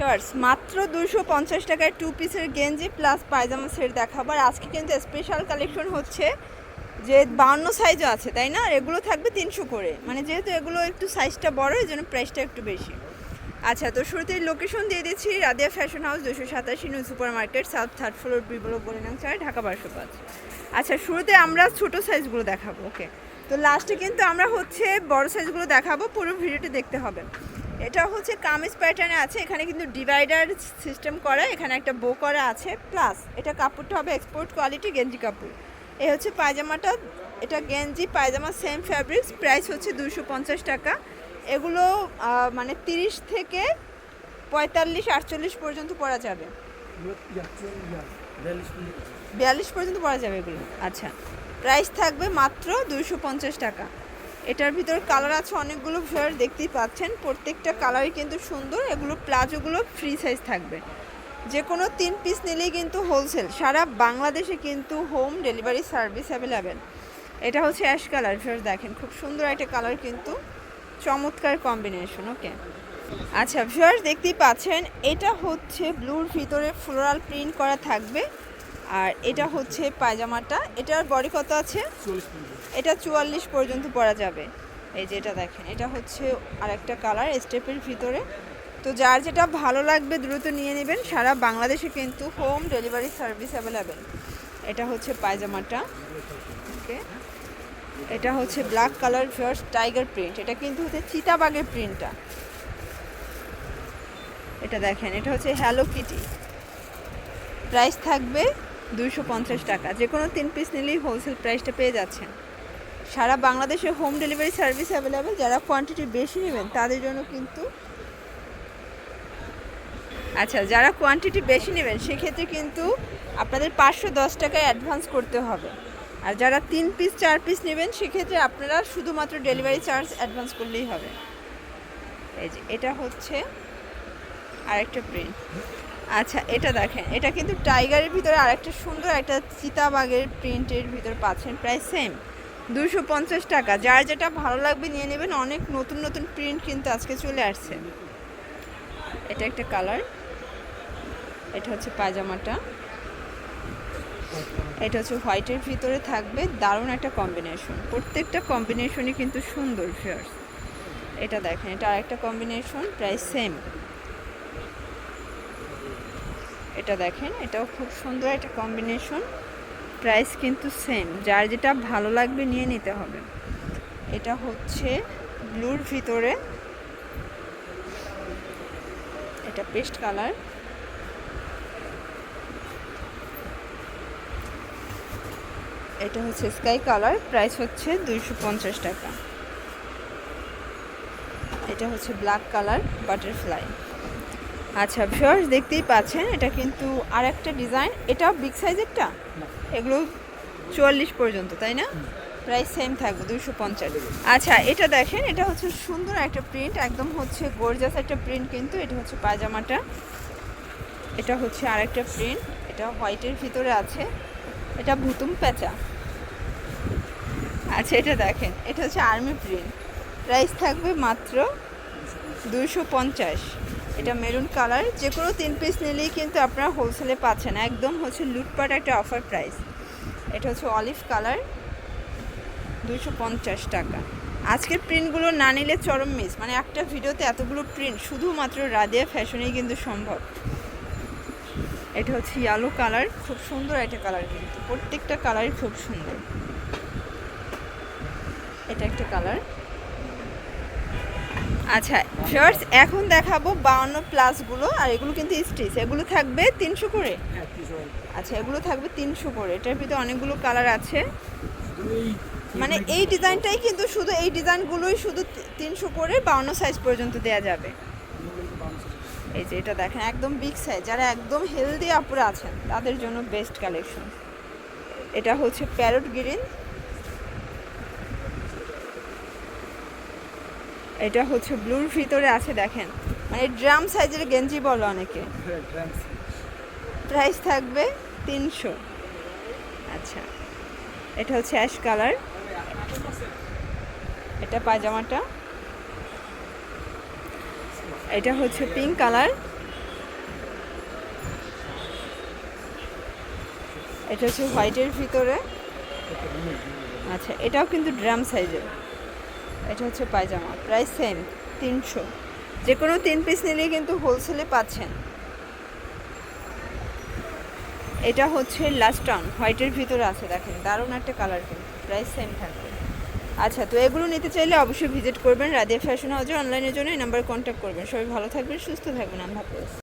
Shorts মাত্র দুশো পঞ্চাশ টাকায় টু পিসের গেঞ্জি প্লাস পায়জামা সেট দেখাবো। আর আজকে কিন্তু স্পেশাল কালেকশন হচ্ছে যে বাউন্ন সাইজও আছে, তাই না? এগুলো থাকবে তিনশো করে। মানে যেহেতু এগুলো একটু সাইজটা বড়, এই জন্য প্রাইসটা একটু বেশি। আচ্ছা তো শুরুতে লোকেশন দিয়ে দিচ্ছি। রাদিয়া ফ্যাশন হাউস দুশো সাতাশি new super market south third floor বিবল বলিনাং চার ঢাকা বারোশো আচ্ছা শুরুতে আমরা ছোটো সাইজগুলো দেখাবো ওকে তো লাস্টে কিন্তু আমরা হচ্ছে বড় সাইজগুলো দেখাবো, পুরো ভিডিওটি দেখতে হবে। এটা হচ্ছে কামিজ প্যাটার্নে আছে, এখানে কিন্তু ডিভাইডার সিস্টেম করা, এখানে একটা বো করা আছে প্লাস এটা কাপড়টা হবে এক্সপোর্ট কোয়ালিটি গেঞ্জি কাপড়। এ হচ্ছে পায়জামাটা, এটা গেঞ্জি, পায়জামা সেম ফ্যাব্রিক্স প্রাইস হচ্ছে দুশো পঞ্চাশ টাকা। এগুলো মানে তিরিশ থেকে পঁয়তাল্লিশ, আটচল্লিশ পর্যন্ত পরা যাবে। বিয়াল্লিশ পর্যন্ত পরা যাবে এগুলো। আচ্ছা প্রাইস থাকবে মাত্র দুশো পঞ্চাশ টাকা। এটার ভিতর কালার আছে অনেকগুলো ফ্লেভার দেখতেই পাচ্ছেন। প্রত্যেকটা কালারই কিন্তু সুন্দর। এগুলো প্লাজোগুলো ফ্রি সাইজ থাকবে। যে কোনো তিন পিস নিলেই কিন্তু হোলসেল সারা বাংলাদেশে কিন্তু হোম ডেলিভারি সার্ভিস অ্যাভেলেবেল এটা হচ্ছে অ্যাশ কালার ফেরত দেখেন। খুব সুন্দর একটা কালার কিন্তু। চমৎকার কম্বিনেশন ওকে আচ্ছা ভিউয়ার্স দেখতেই পাচ্ছেন, এটা হচ্ছে ব্লুর ভিতরে ফ্লোরাল প্রিন্ট করা থাকবে। আর এটা হচ্ছে পায়জামাটা। এটার বডি কত আছে? এটা চুয়াল্লিশ পর্যন্ত পরা যাবে। এই যে এটা দেখেন এটা হচ্ছে আরেকটা কালার স্টেপের ভিতরে। তো যার যেটা ভালো লাগবে দ্রুত নিয়ে নেবেন। সারা বাংলাদেশে কিন্তু হোম ডেলিভারি সার্ভিস অ্যাভেলেবেল এটা হচ্ছে পায়জামাটা। ওকে এটা হচ্ছে black colour first tiger print এটা কিন্তু হচ্ছে চিতাবাগের প্রিন্টটা এটা দেখেন এটা হচ্ছে হ্যালো কিটি প্রাইস থাকবে দুইশো পঞ্চাশ টাকা। যে কোনো তিন পিস নিলেই হোলসেল প্রাইসটা পেয়ে যাচ্ছেন। সারা বাংলাদেশে হোম ডেলিভারি সার্ভিস অ্যাভেলেবেল যারা কোয়ান্টিটি বেশি নেবেন, তাদের জন্য কিন্তু আচ্ছা যারা কোয়ান্টিটি বেশি নেবেন, সেক্ষেত্রে কিন্তু আপনাদের পাঁচশো দশ টাকায় অ্যাডভান্স করতে হবে। আর যারা তিন পিস চার পিস নেবেন, সেক্ষেত্রে আপনারা শুধুমাত্র ডেলিভারি চার্জ অ্যাডভান্স করলেই হবে। এই যে, এটা হচ্ছে আরেকটা প্রিন্ট আচ্ছা এটা দেখেন, এটা কিন্তু টাইগারের ভিতরে আরেকটা সুন্দর একটা চিতাবাগের প্রিন্টের ভিতর পাচ্ছেন, প্রায় সেম দুশো পঞ্চাশ টাকা, যার যেটা ভালো লাগবে নিয়ে নেবেন, অনেক নতুন নতুন প্রিন্ট কিন্তু আজকে চলে আসছে। এটা একটা কালার এটা হচ্ছে পায়জামাটা, এটা হচ্ছে হোয়াইটের ভিতরে থাকবে, দারুণ একটা কম্বিনেশন প্রত্যেকটা কম্বিনেশনই কিন্তু সুন্দর ফিয়ার্স এটা দেখেন, এটা আরেকটা কম্বিনেশন প্রায় সেম এটা দেখেন, এটাও খুব সুন্দর একটা কম্বিনেশন প্রাইস কিন্তু সেম যার যেটা ভালো লাগবে নিয়ে নিতে হবে। এটা হচ্ছে ব্লুর ভিতরে। এটা পেস্ট কালার এটা হচ্ছে স্কাই কালার প্রাইস হচ্ছে দুইশো পঞ্চাশ টাকা। এটা হচ্ছে ব্ল্যাক কালার বাটারফ্লাই আচ্ছা ভিউয়ার্স দেখতেই পাচ্ছেন এটা কিন্তু আর একটা ডিজাইন এটা বিগ সাইজেরটা এগুলো চুয়াল্লিশ পর্যন্ত তাই না? প্রাইস সেম থাকবে দুশো পঞ্চাশ। আচ্ছা এটা দেখেন এটা হচ্ছে সুন্দর একটা প্রিন্ট একদম হচ্ছে গর্জাস একটা প্রিন্ট কিন্তু এটা হচ্ছে পায়জামাটা। এটা হচ্ছে আর একটা প্রিন্ট এটা হোয়াইটের ভিতরে আছে। এটা ভুতুম প্যাঁচা। আচ্ছা এটা দেখেন এটা হচ্ছে আর্মি প্রিন্ট প্রাইস থাকবে মাত্র দুশো পঞ্চাশ। এটা মেরুন কালার, যে কোনো তিন পিস নিলেই কিন্তু আপনারা হোলসেলে পাচ্ছেন। একদম হচ্ছে লুটপাট একটা অফার প্রাইস এটা হচ্ছে অলিভ কালার দুশো পঞ্চাশ টাকা। আজকের প্রিন্টগুলো না নিলে চরম মিস মানে একটা ভিডিওতে এতগুলো প্রিন্ট শুধুমাত্র রাদিয়া ফ্যাশনেই কিন্তু সম্ভব। এটা হচ্ছে ইয়ালো কালার খুব সুন্দর একটা কালার কিন্তু। প্রত্যেকটা কালারই খুব সুন্দর। এটা একটা কালার আচ্ছা ফার্স্ট এখন দেখাবো বাউন্ন প্লাসগুলো আর এগুলো কিন্তু স্টিচ এগুলো থাকবে তিনশো করে? আচ্ছা এগুলো থাকবে তিনশো করে এটার ভিতরে অনেকগুলো কালার আছে। মানে এই ডিজাইনটাই কিন্তু শুধু এই ডিজাইনগুলোই শুধু তিনশো করে বাউন্ন সাইজ পর্যন্ত দেওয়া যাবে। এই যে এটা দেখেন একদম বিগ সাইজ যারা একদম হেলদি আপুরা আছেন তাদের জন্য বেস্ট কালেকশন এটা হচ্ছে প্যারট গ্রিন এটা হচ্ছে ব্লুর ভিতরে আছে, দেখেন। মানে ড্রাম সাইজের গেঞ্জি বলো অনেকে। প্রাইস থাকবে তিনশো। আচ্ছা এটা হচ্ছে অ্যাশ কালার। এটা পায়জামাটা। এটা হচ্ছে পিঙ্ক কালার। এটা হচ্ছে হোয়াইটের ভিতরে। আচ্ছা এটাও কিন্তু ড্রাম সাইজের। এটা হচ্ছে পায়জামা প্রাইস সেম তিনশো। যে কোনো তিন পিস নিলে কিন্তু হোলসেলে পাচ্ছেন। এটা হচ্ছে লাস্ট টাউন হোয়াইটের ভিতরে আছে, দেখেন, দারুণ একটা কালার কিন্তু প্রাইস সেম থাকবে। আচ্ছা তো এগুলো নিতে চাইলে অবশ্যই ভিজিট করবেন রাদিয়া ফ্যাশন হাউজে অনলাইনের জন্য এই নাম্বারে কন্ট্যাক্ট করবেন। সবাই ভালো থাকবেন, সুস্থ থাকবেন, আল্লাহ হাফেজ।